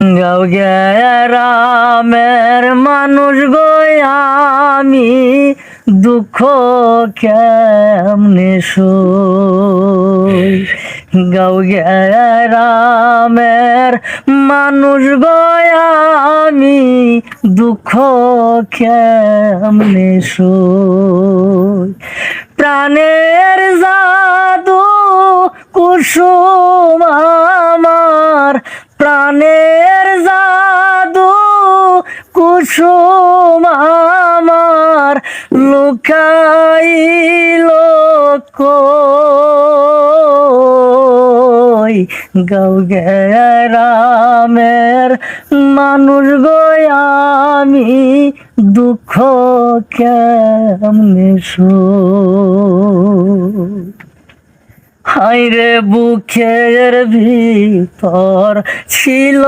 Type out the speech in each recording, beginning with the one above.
গাও মানুষ গো আমি দুঃখ কেমনে গাও গ্যারামের মানুষ গো আমি দুঃখ কেমনে প্রাণের জাদু কুসুম আমার, প্রাণের কুসুম আমার লুকাইল কই? গাও গ্যারামের মানুষ গো আমি দুঃখ কেমনে সই হাইরে বুকের ভিতর ছিল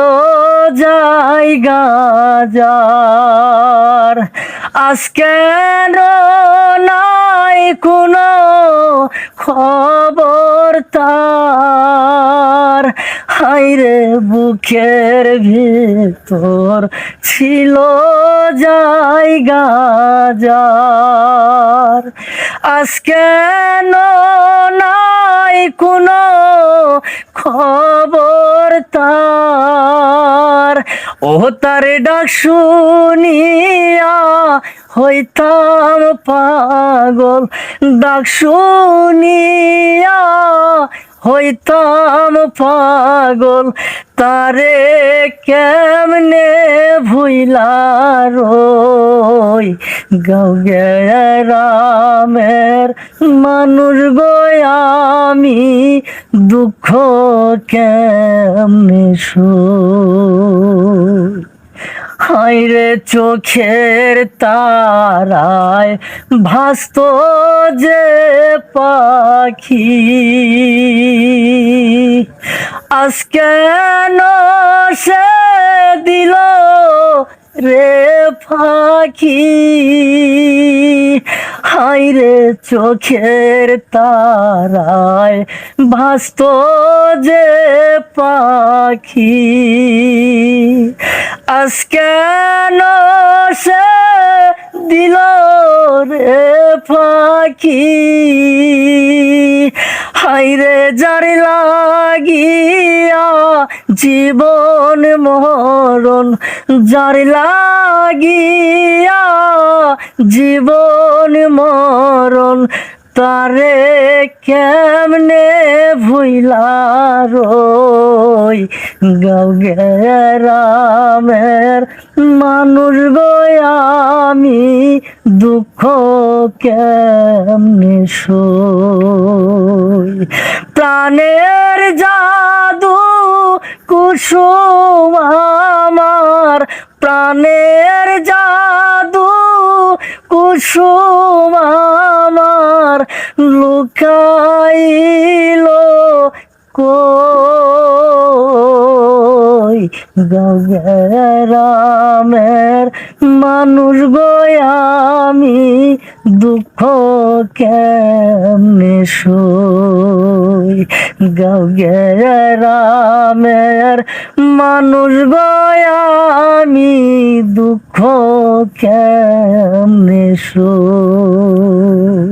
জায়গা যার। আজকে নাই কোনো খবর তার? হাইরে বুকের ভিতর ছিল জায়গা যার। আজকে নাই কোনো খবর তার। ও তার ডাক শুনিয়া হইতাম পাগল। ডাক শুনিয়া হইতাম পাগল। তারে কেমনে ভুইলা গাও রামের মানুষ গো আমি, দুঃখ কেমনে সই হাইরে চোখের তারায় ভাস্ত যে পাখি। আজকে সে দিল রে? পাখি। হাইরে চোখের তারায় ভাস্ত যে পাখি। আজকে সে দিল রে পাখি? হাইরে যার লাগিয়া জীবন মরণ, যার লাগিয়া জীবন মরণ তারে কেমনে ভুইলা রই? গাও গ্যারামের মানুষ আমি দুঃখ কেমনে সই? প্রাণের জাদু কুসুম আমার প্রাণের জাদু, কুসুম আমার লুকাইল কই? গাও গ্যারামের মানুষ গো আমি দুঃখ কেমনে সই? গাও গ্যারামের মানুষ গো আমি দুঃখ কেমনে সই